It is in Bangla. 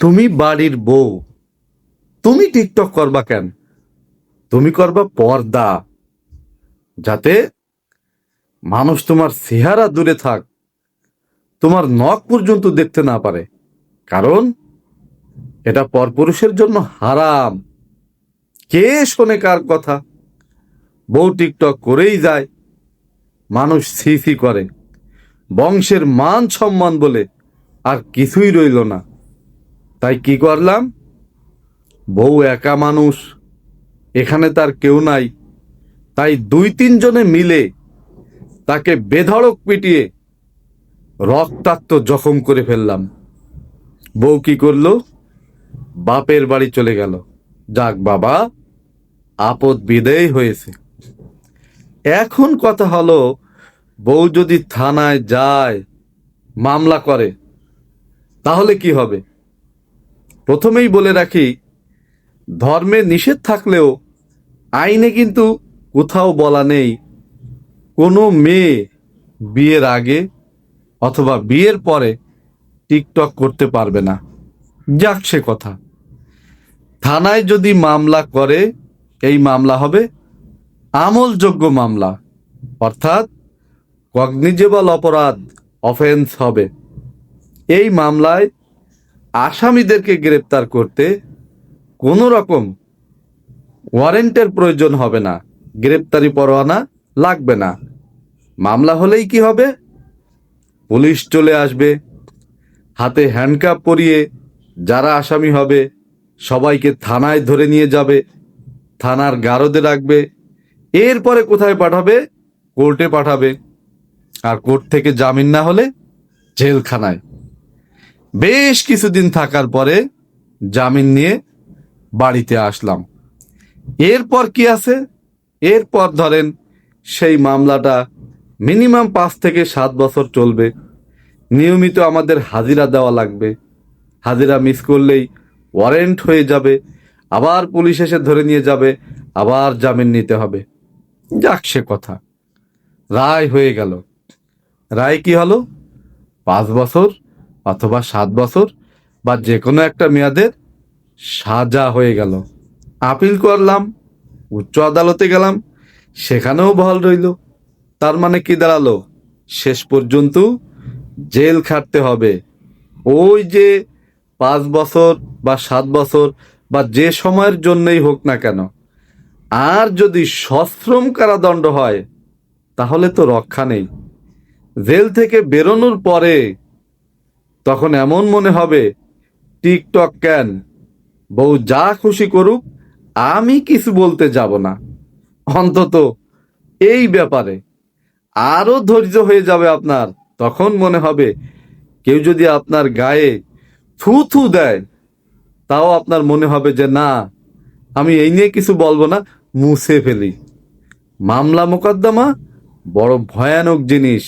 তুমি বাড়ির বউ। তুমি টিকটক করবা কেন? তুমি করবা পর্দা। যাতে মানুষ তোমার চেহারা দূরে থাক। তোমার নখ পর্যন্ত দেখতে না পারে। কারণ এটা পরপুরুষের জন্য হারাম। কে শোনে কার কথা? বউ টিকটক করেই যায়। মানুষ সি সি করে। বংশের মান সম্মান বলে আর কিছুই রইল না। তাই কি করলাম? বউ একা মানুষ, এখানে তার কেউ নাই। তাই দুই তিনজনে মিলে তাকে বেধড়ক পিটিয়ে রক্তাক্ত জখম করে ফেললাম। বউ কি করল? বাপের বাড়ি চলে গেল। যাক বাবা, আপদ বিদেয় হয়েছে। এখন কথা হলো, বউ যদি থানায় যায়, মামলা করে, তাহলে কি হবে? প্রথমেই বলে রাখি, ধর্মে নিষেধ থাকলেও আইনে কিন্তু কোথাও বলা নেই। কোনো মেয়ে বিয়ের আগে অথবা বিয়ের পরে টিকটক করতে পারবে না। যাক সে কথা। থানায় যদি মামলা করে, এই মামলা হবে আমলযোগ্য মামলা। অর্থাৎ কগনিজেবল অপরাধ, অফেন্স হবে। এই মামলায় আসামিদেরকে গ্রেপ্তার করতে কোনো রকম ওয়ারেন্টের প্রয়োজন হবে না, গ্রেপ্তারি পরোয়ানা লাগবে না। মামলা হলেই কি হবে? পুলিশ চলে আসবে, হাতে হ্যান্ডকাপ পরিয়ে যারা আসামি হবে সবাইকে থানায় ধরে নিয়ে যাবে, থানার গারদে রাখবে, এরপরে কোথায় পাঠাবে? কোর্টে পাঠাবে। আর কোর্ট থেকে জামিন না হলে জেলখানায়। বেশ কিছুদিন থাকার পরে জামিন নিয়ে বাড়িতে আসলাম। এরপর কি আছে? এরপর ধরেন সেই মামলাটা মিনিমাম পাঁচ থেকে সাত বছর চলবে। নিয়মিত আমাদের হাজিরা দেওয়া লাগবে। হাজিরা মিস করলেই ওয়ারেন্ট হয়ে যাবে। আবার পুলিশ এসে ধরে নিয়ে যাবে। আবার জামিন নিতে হবে। যাক সে কথা। রায় হয়ে গেল। রায় কি হলো? পাঁচ বছর অথবা সাত বছর বা যে কোনো একটা মেয়াদের সাজা হয়ে গেল। আপিল করলাম, উচ্চ আদালতে গেলাম, সেখানেও বহাল রইল। তার মানে কি দাঁড়াল? শেষ পর্যন্ত জেল খাটতে হবে। ওই যে পাঁচ বছর বা সাত বছর বা যে সময়ের জন্যই হোক না কেন। আর যদি সশ্রম কারাদণ্ড হয়, তাহলে তো রক্ষা নেই। জেল থেকে বেরোনোর পরে তখন এমন মনে হবে, টিকটক কেন? বউ যা খুশি করুক, আমি কিছু বলতে যাব না। অন্তত এই ব্যাপারে আরও ধৈর্য হয়ে যাবে আপনার। তখন মনে হবে, কেউ যদি আপনার গায়ে থু থু দেয়, তাও আপনার মনে হবে যে, না, আমি এই নিয়ে কিছু বলব না, মুছে ফেলি। মামলা মোকদ্দমা, বড় ভয়ানক জিনিস।